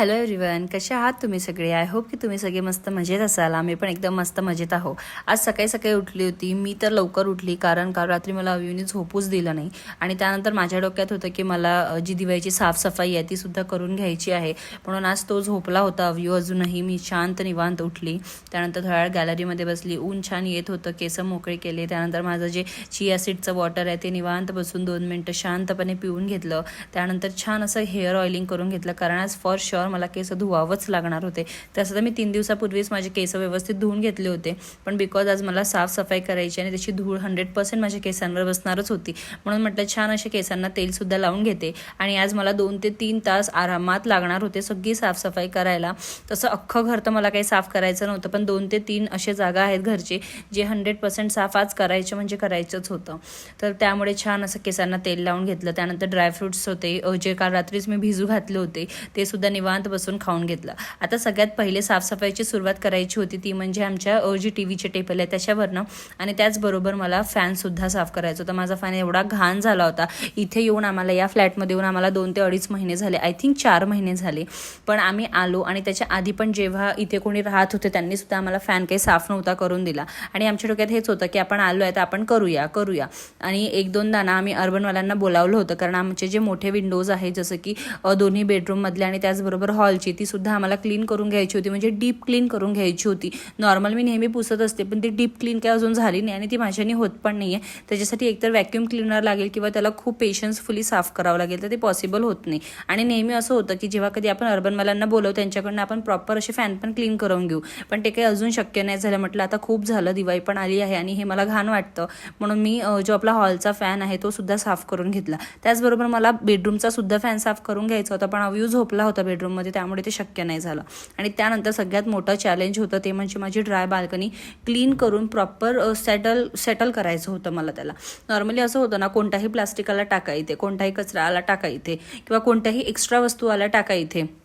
Hello everyone कसे आहात तुम्ही सगळे? आय होप की तुम्ही सगळे मस्त मजेत असाल. आम्ही पण एकदम मस्त मजेत आहो आज सकाळी सकाळी उठली होती. मी तर लवकर उठली कारण काल रात्री मला अव्यूने झोपूच दिलं नाही. आणि त्यानंतर माझ्या डोक्यात होतं की मला जी दिवाळीची साफसफाई आहे ती सुद्धा करून घ्यायची आहे. म्हणून आज तो झोपला होता अव्यू अजूनही मी शांत निवांत उठली. त्यानंतर थोड्या वेळ गॅलरीमध्ये बसली. ऊन छान येत होतं. केस मोकळे केले. त्यानंतर माझं जे चिया सीडचं वॉटर आहे ते निवांत बसून दोन मिनटं शांतपणे पिऊन घेतलं. त्यानंतर छान असं हेअर ऑइलिंग करून घेतलं. कारण आज फॉर शुअर मला केस धुवावंच लागणार होते. तसं तर मी तीन दिवसापूर्वीच माझे केस व्यवस्थित धुवून घेतले होते. पण बिकॉज आज मला साफसफाई करायची आणि त्याची धूळ हंड्रेड पर्सेंट माझ्या केसांवर बसणारच होती. म्हणून म्हटलं छान असे केसांना तेलसुद्धा लावून घेते. आणि आज मला दोन ते तीन तास आरामात लागणार होते सगळी साफसफाई करायला. तसं अख्खं घर तर मला काही साफ करायचं नव्हतं पण दोन ते तीन असे जागा आहेत घरचे जे हंड्रेड पर्सेंट साफ आज करायचे म्हणजे करायचंच होतं. तर त्यामुळे छान असं केसांना तेल लावून घेतलं. त्यानंतर ड्रायफ्रुट्स होते. जे काल रात्रीच मी भिजू घातले होते ते सुद्धा निवांत बसून खाऊन घेतलं. आता सगळ्यात पहिले साफसफाईची सुरुवात करायची होती ती म्हणजे आमच्या जी टी व्हीचे टेबल आहे त्याच्यावरनं. आणि त्याचबरोबर मला फॅनसुद्धा साफ करायचा होता. माझा फॅन एवढा घाण झाला होता. इथे येऊन आम्हाला या फ्लॅटमध्ये येऊन आम्हाला दोन ते अडीच महिने झाले. आय थिंक चार महिने झाले. पण आम्ही आलो आणि त्याच्या आधी पण जेव्हा इथे कोणी राहत होते त्यांनी सुद्धा आम्हाला फॅन काही साफ नव्हता करून दिला. आणि आमच्या डोक्यात हेच होतं की आपण आलो आहे तर आपण करूया करूया. आणि एक दोनदा ना आम्ही अर्बनवाल्यांना बोलावलं होतं. कारण आमचे जे मोठे विंडोज आहेत जसं की दोन्ही बेडरूममधले आणि त्याचबरोबर हॉलची ती सुद्धा आम्हाला क्लीन करून घ्यायची होती म्हणजे डीप क्लीन करून घ्यायची होती. नॉर्मल मी नेहमी पुसत असते पण ती डीप क्लीन काय अजून झाली नाही आणि ती माझ्याने होत पण नाही आहे त्याच्यासाठी एकतर व्हॅक्यूम क्लिनर लागेल किंवा त्याला खूप पेशन्सफुली साफ करावं लागेल तर ते पॉसिबल होत नाही. आणि नेहमी असं होतं की जेव्हा कधी आपण अर्बनवाल्यांना बोलवू त्यांच्याकडनं आपण प्रॉपर असे फॅन पण क्लीन करून घेऊ. पण ते काही अजून शक्य नाही झालं म्हटलं आता खूप झालं दिवाळी पण आली आहे आणि हे मला घाण वाटतं. म्हणून मी जो आपला हॉलचा फॅन आहे तो सुद्धा साफ करून घेतला. त्याचबरोबर मला बेडरूमचा सुद्धा फॅन साफ करून घ्यायचा होता पण अव्यू झोपला होता बेडरूम बेडरूममध्ये त्यामुळे ते शक्य नाही झालं. आणि त्यानंतर सगळ्यात मोठं चॅलेंज होतं ते म्हणजे माझी ड्राय बाल्कनी क्लीन करून प्रॉपर सेटल सेटल करायचं होतं मला त्याला. नॉर्मली असं होतं ना कोणताही प्लास्टिकाला टाका इथे कोणताही कचरा आला टाका इथे किंवा कोणत्याही एक्स्ट्रा वस्तू आला टाका इथे.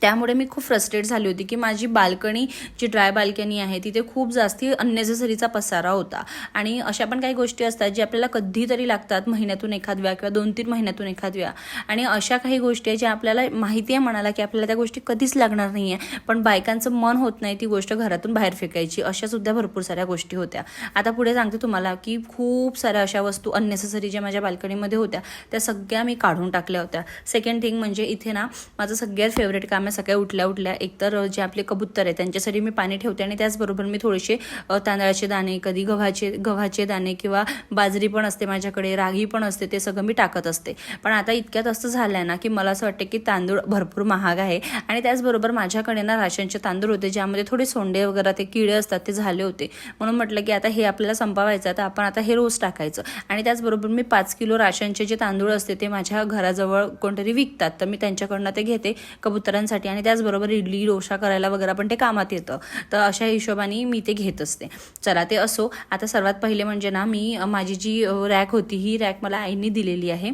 त्यामुळे मी खूप फ्रस्ट्रेट झाली होती की माझी बाल्कनी जी ड्राय बाल्कनी आहे तिथे खूप जास्ती अननेसेसरीचा पसारा होता. आणि अशा पण काही गोष्टी असतात जी आपल्याला कधीतरी लागतात महिन्यातून एखाद वेळा किंवा दोन तीन महिन्यातून एखाद वेळा. आणि अशा काही गोष्टी आहेत ज्या आपल्याला माहिती आहे म्हणाला की आपल्याला त्या गोष्टी कधीच लागणार नाही आहे पण बायकांचं मन होत नाही ती गोष्ट घरातून बाहेर फेकायची. अशा सुद्धा भरपूर साऱ्या गोष्टी होत्या. आता पुढे सांगते तुम्हाला की खूप साऱ्या अशा वस्तू अननेसेसरी ज्या माझ्या बाल्कनीमध्ये होत्या त्या सगळ्या मी काढून टाकल्या होत्या. सेकंड थिंग म्हणजे इथे ना माझं सगळ्यात फेवरेट काम आहे सकाळी उठल्या उठल्या एकतर जे आपले कबूतर आहे त्यांच्यासाठी मी पाणी ठेवते आणि त्याचबरोबर मी थोडेसे तांदळाचे दाणे कधी गव्हाचे गव्हाचे दाणे किंवा बाजरी पण असते माझ्याकडे रागी पण असते ते सगळं मी टाकत असते. पण आता इतक्यात असं झालं आहे ना की मला असं वाटतं की तांदूळ भरपूर महाग आहे आणि त्याचबरोबर माझ्याकडे ना राशनचे तांदूळ होते ज्यामध्ये थोडे सोंडे वगैरे ते किडे असतात ते झाले होते. म्हणून म्हटलं की आता हे आपल्याला संपवायचं तर आपण आता हे रोज टाकायचं. आणि त्याचबरोबर मी पाच किलो राशनचे जे तांदूळ असते ते माझ्या घराजवळ कोणतरी विकतात तर मी त्यांच्याकडनं ते घेते. कबुतरांसाठी आणि त्याचबरोबर इडली डोसा करायला वगैरे पण ते कामात येतं. तर अशा हिशोबाने मी ते घेत असते. चला ते असो. आता सर्वात पहिले म्हणजे ना मी माझी जी रॅक होती ही रॅक मला आईने दिलेली आहे.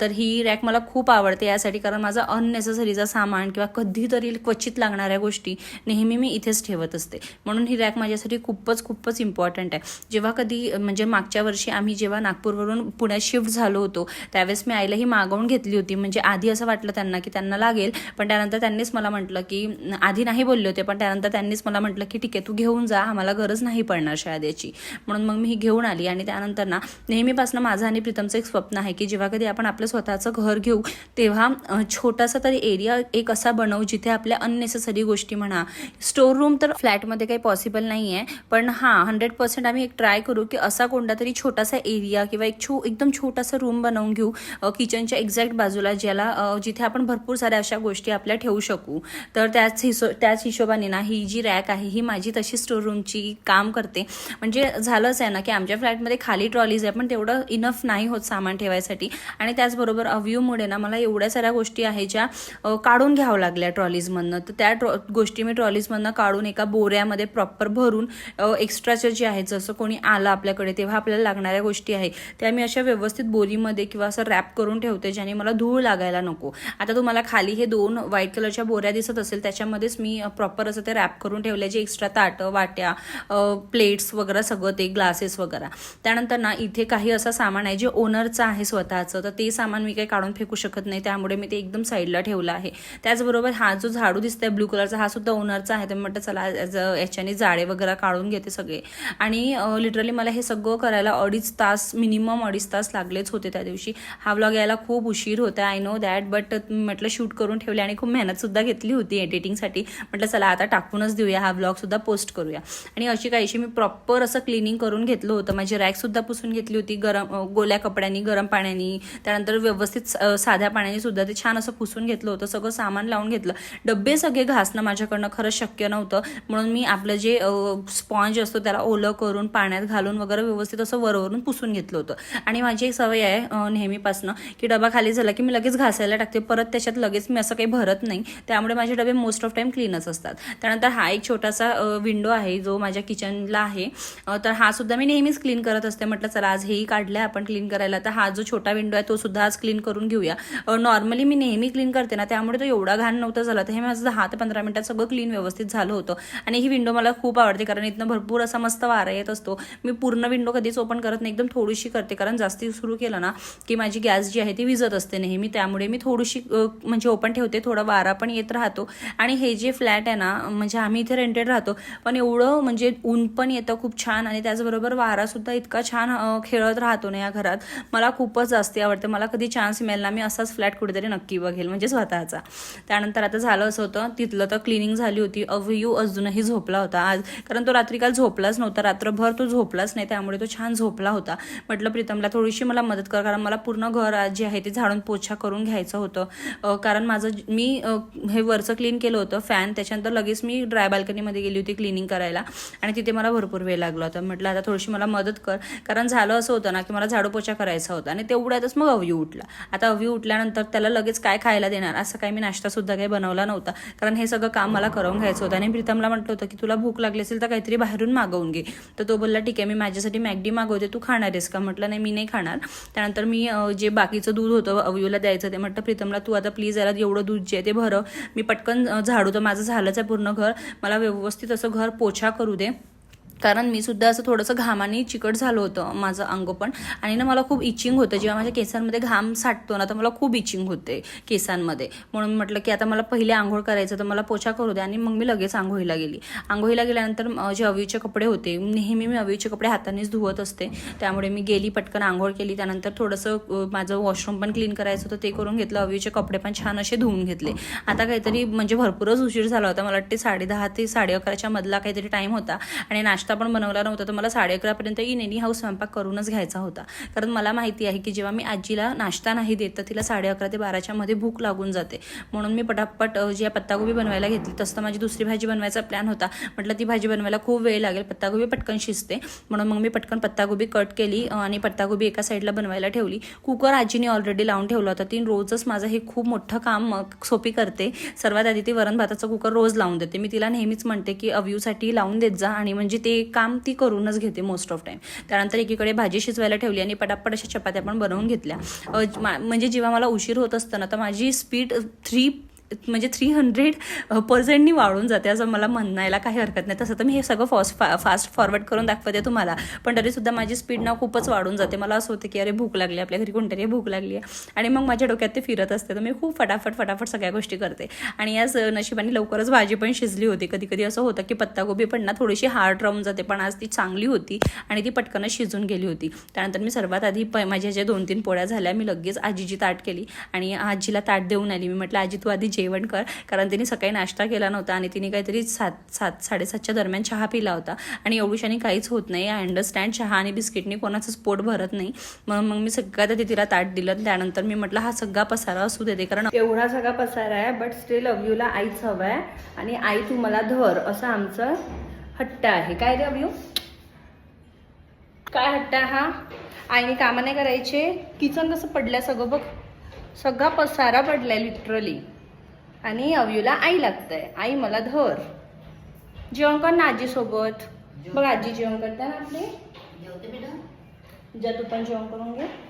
तर ही रॅक मला खूप आवडते. यासाठी कारण माझा अननेसेसरीचा सामान किंवा कधीतरी क्वचित लागणाऱ्या गोष्टी नेहमी मी इथेच ठेवत असते. म्हणून ही रॅक माझ्यासाठी खूपच खूपच इम्पॉर्टंट आहे. जेव्हा कधी म्हणजे मागच्या वर्षी आम्ही जेव्हा नागपूरवरून पुण्यात शिफ्ट झालो होतो त्यावेळेस मी आईला ही मागवून घेतली होती. म्हणजे आधी असं वाटलं त्यांना की त्यांना लागेल पण त्यानंतर त्यांनीच मला म्हटलं की आधी नाही बोलले होते पण त्यानंतर त्यांनीच मला म्हटलं की ठीक आहे तू घेऊन जा आम्हाला गरज नाही पडणार शाळेत म्हणून मग मी ही घेऊन आली आणि त्यानंतर ना नेहमीपासून माझं आणि प्रीतमचं एक स्वप्न आहे की जेव्हा कधी आपण आपलं स्वतःचं घर घेऊ तेव्हा छोटासा तरी एरिया एक असा बनवू जिथे आपल्या अननेसेसरी गोष्टी म्हणा स्टोर रूम तर फ्लॅटमध्ये काही पॉसिबल नाही आहे पण हां हंड्रेड पर्सेंट आम्ही एक ट्राय करू की असा कोणता तरी छोटासा एरिया किंवा एक छो एकदम छोटासा रूम बनवून घेऊ किचनच्या एक्झॅक्ट बाजूला ज्याला जिथे आपण भरपूर साऱ्या अशा गोष्टी आपल्या ठेवू शकतो. शकू. तर त्याच हिशो त्याच हिशोबाने ना ही जी रॅक आहे ही माझी तशी स्टोर रूमची काम करते. म्हणजे झालंच आहे ना की आमच्या फ्लॅटमध्ये खाली ट्रॉलीज आहे पण तेवढं इनफ नाही होत सामान ठेवायसाठी. आणि त्याचबरोबर अव्ह्यूमुळे ना मला एवढ्या साऱ्या गोष्टी आहेत ज्या काढून घ्यावं लागल्या ट्रॉलीजमधनं तर त्या ट्रॉ गोष्टी मी ट्रॉलीजमधनं काढून एका बोऱ्यामध्ये प्रॉपर भरून एक्स्ट्राच्या जे आहेत जसं कोणी आलं आपल्याकडे तेव्हा आपल्याला लागणाऱ्या गोष्टी आहे त्या मी अशा व्यवस्थित बोरीमध्ये किंवा असं रॅप करून ठेवते ज्याने मला धूळ लागायला नको. आता तुम्हाला खाली हे दोन व्हाईट कलरच्या अशा बोऱ्या दिसत असेल त्याच्यामध्येच मी प्रॉपर असं ते रॅप करून ठेवले जे एक्स्ट्रा ताटं वाट्या प्लेट्स वगैरे सगळं ते ग्लासेस वगैरे. त्यानंतर ना इथे काही असं सामान आहे जे ओनरचं आहे स्वतःचं. तर ते सामान मी काही काढून फेकू शकत नाही त्यामुळे मी ते एकदम साईडला ठेवलं आहे. त्याचबरोबर हा जो झाडू दिसतोय ब्लू कलरचा हा सुद्धा ओनरचा आहे. तर मी म्हटलं चला याच्याने जाळे वगैरे काढून घेते सगळे. आणि लिटरली मला हे सगळं करायला अडीच तास मिनिमम अडीच तास लागलेच होते त्या दिवशी. हा व्लॉग यायला खूप उशीर होता आय नो दॅट बट म्हटलं शूट करून ठेवले आणि खूप मेहनत सुद्धा घेतली होती एडिटिंगसाठी. म्हटलं चला आता टाकूनच देऊया हा ब्लॉगसुद्धा पोस्ट करूया. आणि अशी काहीशी मी प्रॉपर असं क्लिनिंग करून घेतलं होतं. माझी रॅक सुद्धा पुसून घेतली होती गरम गोल्या कपड्यांनी गरम पाण्यानी. त्यानंतर व्यवस्थित साध्या पाण्याने सुद्धा ते छान असं पुसून घेतलं होतं. सगळं सामान लावून घेतलं. डब्बे सगळे घासणं माझ्याकडनं खरंच शक्य नव्हतं. म्हणून मी आपलं जे स्पॉन्ज असतो त्याला ओलं करून पाण्यात घालून वगैरे व्यवस्थित असं वरवरून पुसून घेतलं होतं. आणि माझी एक सवय आहे नेहमीपासनं की डबा खाली झाला की मी लगेच घासायला टाकते. परत त्याच्यात लगेच मी असं काही भरत नाही. त्यामुळे माझे डबे मोस्ट ऑफ टाईम क्लीनच असतात. त्यानंतर हा एक छोटासा विंडो आहे जो माझ्या किचनला आहे. तर हा सुद्धा मी नेहमीच क्लीन करत असते. म्हटलं चला आज हेही काढलंय आपण क्लीन करायला. तर हा जो छोटा विंडो आहे तो सुद्धा आज क्लीन करून घेऊया. नॉर्मली मी नेहमी क्लीन करते ना त्यामुळे तो एवढा घाण नव्हता झाला. तर हे माझं दहा ते पंधरा मिनिटात सगळं क्लीन व्यवस्थित झालं होतं. आणि ही विंडो मला खूप आवडते कारण इथनं भरपूर असा मस्त वारा येत असतो. मी पूर्ण विंडो कधीच ओपन करत नाही एकदम थोडीशी करते. कारण जास्ती सुरू केलं ना की माझी गॅस जी आहे ती विजत असते नेहमी. त्यामुळे मी थोडीशी म्हणजे ओपन ठेवते थोडा वारा पण येत राहतो. आणि हे जे फ्लॅट आहे ना म्हणजे आम्ही इथे रेंटेड राहतो पण एवढं म्हणजे ऊन पण येतं खूप छान आणि त्याचबरोबर वारासुद्धा इतका छान खेळत राहतो ना या घरात. मला खूपच जास्ती आवडते. मला कधी चान्स मिळेल ना मी असाच फ्लॅट कुठेतरी नक्की बघेल म्हणजे स्वतःचा. त्यानंतर आता झालं असं होतं तिथलं तर क्लिनिंग झाली होती. अवयू अजूनही झोपला होता. आज कारण तो रात्री काल झोपलाच नव्हता. रात्रभर तो झोपलाच नाही त्यामुळे तो छान झोपला होता. म्हटलं प्रीतमला थोडीशी मला मदत कर कारण मला पूर्ण घर आज जे आहे ते झाडून पोछा करून घ्यायचं होतं. कारण माझं मी हे वरचं क्लीन केलं होतं फॅन त्याच्यानंतर लगेच मी ड्राय बाल्कनीमध्ये गेली होती क्लिनिंग करायला आणि तिथे मला भरपूर वेळ लागला होता. म्हटलं आता थोडीशी मला मदत कर. कारण झालं असं होतं ना की मला झाडूपोछा करायचा होता आणि तेवढ्यातच मग अवयू उठला. आता अवयू उठल्यानंतर त्याला लगेच काय खायला देणार? असं काही मी नाश्तासुद्धा काही बनवला नव्हता. कारण हे सगळं काम मला करून घ्यायचं होतं आणि प्रीतमला म्हटलं होतं की तुला भूक लागली असेल तर काहीतरी बाहेरून मागवून घे. तर तो बोलला ठीक आहे मी माझ्यासाठी मॅगडी मागवते तू खाणार आहेस का? म्हटलं नाही मी नाही खाणार. त्यानंतर मी जे बाकीचं दूध होतं अवयूला द्यायचं ते म्हटलं प्रीतमला तू आता प्लीज याला एवढं दूध जे आहे ते भरव मी पटकन झाडू तर माझं झालंच आहे पूर्ण घर. मला व्यवस्थित असं घर पोछा करू दे. कारण मी सुद्धा असं थोडंसं घामाने चिकट झालं होतं माझं अंग पण. आणि ना मला खूप इचिंग होतं. जेव्हा माझ्या केसांमध्ये घाम साठतो ना तर मला खूप इचिंग होते केसांमध्ये. म्हणून म्हटलं की आता मला पहिले आंघोळ करायचं तर मला पोछा करू दे. आणि मग मी लगेच आंघोळीला गेली. आंघोळीला गेल्यानंतर जे अवीचे कपडे होते नेहमी मी अवीचे कपडे हातानेच धुवत असते. त्यामुळे मी गेली पटकन आंघोळ केली. त्यानंतर थोडंसं माझं वॉशरूम पण क्लीन करायचं होतं. ते करून घेतलं. अवीचे कपडे पण छान असे धुवून घेतले. आता काहीतरी म्हणजे भरपूरच उशीर झाला होता. मला वाटते साडे दहा ते साडे अकराच्या मधला काहीतरी टाईम होता. आणि नाश्ता पण बनवला नव्हता तर मला साडे अकरापर्यंत इन एनी हाऊस स्वयंपाक करूनच घ्यायचा होता. कारण मला माहिती आहे की जेव्हा मी आजीला नाश्ता नाही देत तर तिला साडे अकरा ते बाराच्या मध्ये भूक लागून जाते. म्हणून मी पटापट जी पत्तागोबी बनवायला घेतली तसं तर माझी दुसरी भाजी बनवायचा प्लॅन होता. म्हटलं ती भाजी बनवायला खूप वेळ लागेल पत्तागोबी पटकन शिजते. म्हणून मग मी पटकन पत्तागोबी कट केली आणि पत्तागोबी एका साईडला बनवायला ठेवली. कुकर आजीने ऑलरेडी लावून ठेवला होता. ती रोजच माझं हे खूप मोठं काम सोपी करते. सर्वात आधी ती वरण भाताचा कुकर रोज लावून देते. मी तिला नेहमीच म्हणते की अव्यूसाठी लावून देत जा आणि म्हणजे ते काम ती करूनच घेते मोस्ट ऑफ टाईम त्यानंतर एकीकडे भाजी शिजवायला ठेवली आणि पटापट अशा चपात्या पण बनवून घेतल्या. मा- म्हणजे जेव्हा मला उशीर होत असतं ना तर माझी स्पीड थ्री म्हणजे थ्री हंड्रेड पर्सेंटनी वाढून जाते असं मला म्हणायला काही हरकत नाही. तसं तर मी हे सगळं फास्ट फा फास्ट फॉरवर्ड करून दाखवते तुम्हाला. पण तरीसुद्धा माझी स्पीड ना खूपच वाढून जाते. मला असं होतं की अरे भूक लागली आपल्या घरी कोणतरी भूक लागली आहे. आणि मग माझ्या डोक्यात ते फिरत असते. तर मी खूप फटाफट फटाफट सगळ्या गोष्टी करते. आणि याच नशिबाने लवकरच भाजी पण शिजली होती. कधी कधी असं होतं की पत्तागोबी पण ना थोडीशी हार्ड राहून जाते. पण आज ती चांगली होती आणि ती पटकनच शिजून गेली होती. त्यानंतर मी सर्वात आधी प माझ्या ज्या दोन तीन पोळ्या झाल्या मी लगेच आजीची ताट केली. आणि आजीला ताट देऊन आली. मी म्हटलं आजी तू आधी जेवण कर. कारण तिने सकाळी नाश्ता केला नव्हता आणि तिने काहीतरी सात सात साडेसातच्या दरम्यान चहा पिला होता. आणि एवढूशाने काहीच होत नाही. आय अंडरस्टँड चहा आणि बिस्किटने कोणाचंच पोट भरत नाही. म्हणून मग मी सगळ्यात आधी तिला ताट दिलं. त्यानंतर मी म्हटलं हा सगळा पसारा असू देते कारण एवढा सगळा पसारा आहे बट स्टील अव्यूला आईच हवं आहे आणि आई तू मला धर. असं आमचं हट्ट आहे. काय रे अव्यू? काय हट्ट आहे हा? आईने कामं नाही करायचे. किचन कसं पडलं सगळं बघ. सगळा पसारा पडलाय लिटरली आणि अव्यूला आई लागतंय. आई मला धर. जेवण कर ना आजीसोबत. बघ आजी जेवण करते ना आपली? जा तू पण जेवण करून घे.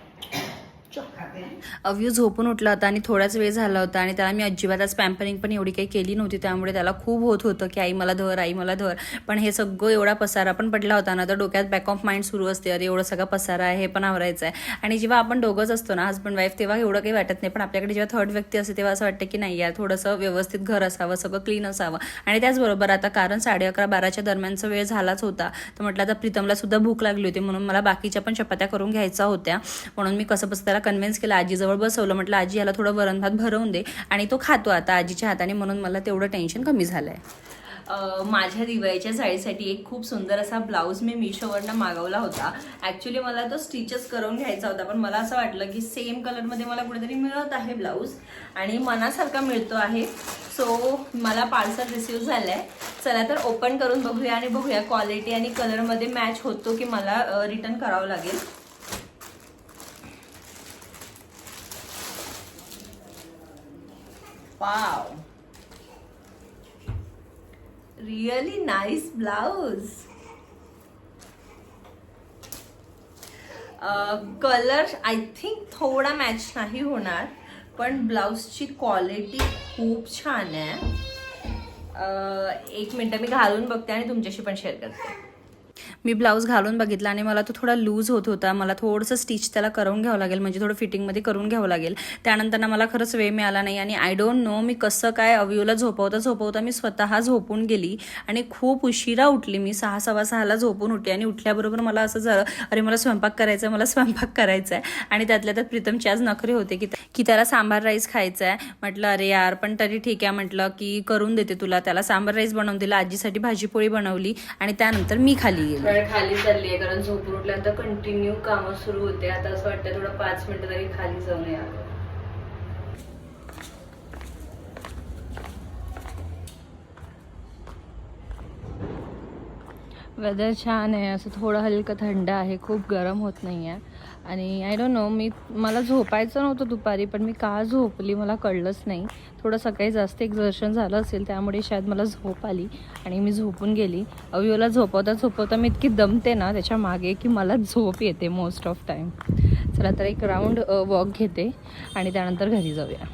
अव्यू झोपून उठला होता आणि थोडाच वेळ झाला होता आणि त्याला मी अजिबात आज पॅम्परिंग पण एवढी काही केली नव्हती. त्यामुळे त्याला खूप होत होतं की आई मला धर आई मला धर. पण हे सगळं एवढा पसारा पण पडला होता ना तर डोक्यात बॅक ऑफ माइंड सुरू असते. अरे एवढं सगळं पसारा आहे हे पण आवरायचं आहे. आणि जेव्हा आपण दोघंच असतो ना हस्बंड वाईफ तेव्हा एवढं काही वाटत नाही. पण आपल्याकडे जेव्हा थर्ड व्यक्ती असते तेव्हा असं वाटतं की नाही यार थोडंसं व्यवस्थित घर असावं सगळं क्लीन असावं. आणि त्याचबरोबर आता कारण साडे अकरा बाराच्या दरम्यानचा वेळ झालाच होता तर म्हटलं आता प्रीतमला सुद्धा भूक लागली होती म्हणून मला बाकीच्या पण चपात्या करून घ्यायच्या होत्या. म्हणून मी कसं बसं त्याला कन्व्हिन्स केलं आजीजवळ बसवलं म्हटलं आजी याला थोडं वरण भात भरवून दे आणि तो खातो आता आजीच्या हाताने म्हणून मला तेवढं टेन्शन कमी झालं आहे माझ्या दिवाळीच्या साडीसाठी एक खूप सुंदर असा ब्लाऊज मी मिशोवरनं मागवला होता. ॲक्च्युली मला तो स्टिचेस करून घ्यायचा होता पण मला असं वाटलं की सेम कलरमध्ये मला कुठेतरी मिळत आहे ब्लाऊज आणि मनासारखा मिळतो आहे. सो मला पार्सल रिसिव्ह झालं आहे चला तर ओपन करून बघूया आणि बघूया क्वालिटी आणि कलरमध्ये मॅच होतो की मला रिटर्न करावं लागेल. Wow really nice blouse colour I think थोडा मॅच नाही होणार पण ब्लाऊजची क्वालिटी खूप छान आहे. Uh, एक मिनटं मी घालून बघते आणि तुमच्याशी पण शेअर करते. मी ब्लाऊज घालून बघितला आणि मला तो थोडा लूज होत होता. मला थोडंसं स्टिच त्याला करून घ्यावं लागेल म्हणजे थोडं फिटिंगमध्ये करून घ्यावं लागेल. त्यानंतर मला खरंच वेळ मिळाला नाही आणि आय डोंट नो मी कसं काय अवयूला झोपवता झोपवता मी स्वतः झोपून गेली आणि खूप उशिरा उठली मी. सहा सव्वा सहाला झोपून उठली आणि उठल्याबरोबर मला असं झालं अरे मला स्वयंपाक करायचा आहे मला स्वयंपाक करायचा आहे आणि त्यातल्या त्यात प्रीतमचे आज नखरे होते की की त्याला सांबार राईस खायचा आहे म्हटलं अरे यार पण तरी ठीक आहे. म्हटलं की करून देते तुला. त्याला सांबार राईस बनवून दिला आजीसाठी भाजीपोळी बनवली आणि त्यानंतर मी खाली गेली. वेळ खाली चालली आहे कारण झोपून उठल्यानंतर कंटिन्यू कामं सुरू होते. आता असं वाटतं थोडं पाच मिनिटं तरी खाली जाऊन या. वेदर छान आहे असं थोडं हलकं थंड आहे खूप गरम होत नाही आहे आणि आय डोंट नो मी मला झोपायचं नव्हतं दुपारी पण मी का झोपली मला कळलंच नाही. थोडं सकाळी जास्त एक्झर्शन झालं असेल त्यामुळे शायद मला झोप आली आणि मी झोपून गेली. अविओला झोपवता झोपवता मी इतकी दमते ना त्याच्यामागे की मला झोप येते मोस्ट ऑफ टाईम चला तर एक राऊंड वॉक घेते आणि त्यानंतर घरी जाऊया.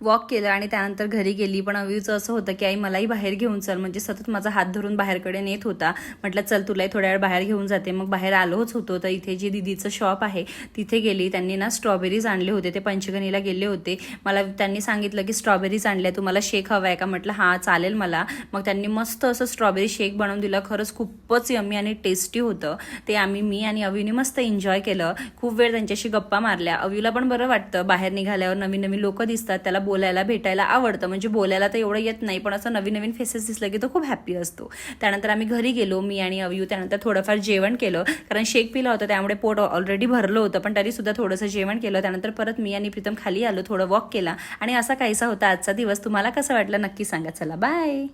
वॉक केलं आणि त्यानंतर घरी गेली. पण अवीचं असं होतं की आई मलाही बाहेर घेऊन चल. म्हणजे सतत माझा हात धरून बाहेरकडे नेत होता. म्हटलं चल तुलाही थोड्या वेळ बाहेर घेऊन जाते. मग बाहेर आलोच होतो. तर इथे जी दिदीचं शॉप आहे तिथे गेली. त्यांनी ना स्ट्रॉबेरीज आणले होते. ते पंचगणीला गेले होते. मला त्यांनी सांगितलं की स्ट्रॉबेरीज आणल्या. तुम्हाला शेक हवा आहे का? म्हटलं हां चालेल मला. मग त्यांनी मस्त असं स्ट्रॉबेरी शेक बनवून दिलं. खरंच खूपच यम्मी आणि टेस्टी होतं. ते आम्ही मी आणि अवीने मस्त एन्जॉय केलं. खूप वेळ त्यांच्याशी गप्पा मारल्या. अवीला पण बरं वाटतं. बाहेर निघाल्यावर नवीन नवीन लोक दिसतात. त्याला बोलायला भेटायला आवडतं. म्हणजे बोलायला तर एवढं येत नाही पण असं नवीन नवीन फेसेस दिसलं की तो खूप हॅप्पी असतो. त्यानंतर आम्ही घरी गेलो मी आणि अवियू. त्यानंतर थोडंफार जेवण केलं कारण शेक पिला होता त्यामुळे पोट ऑलरेडी भरलं होतं पण तरी सुद्धा थोडंसं जेवण केलं. त्यानंतर परत मी आणि प्रीतम खाली आलो थोडं वॉक केला. आणि असा काहीसा होता आजचा दिवस. तुम्हाला कसं वाटलं? नक्की सांगा. चला बाय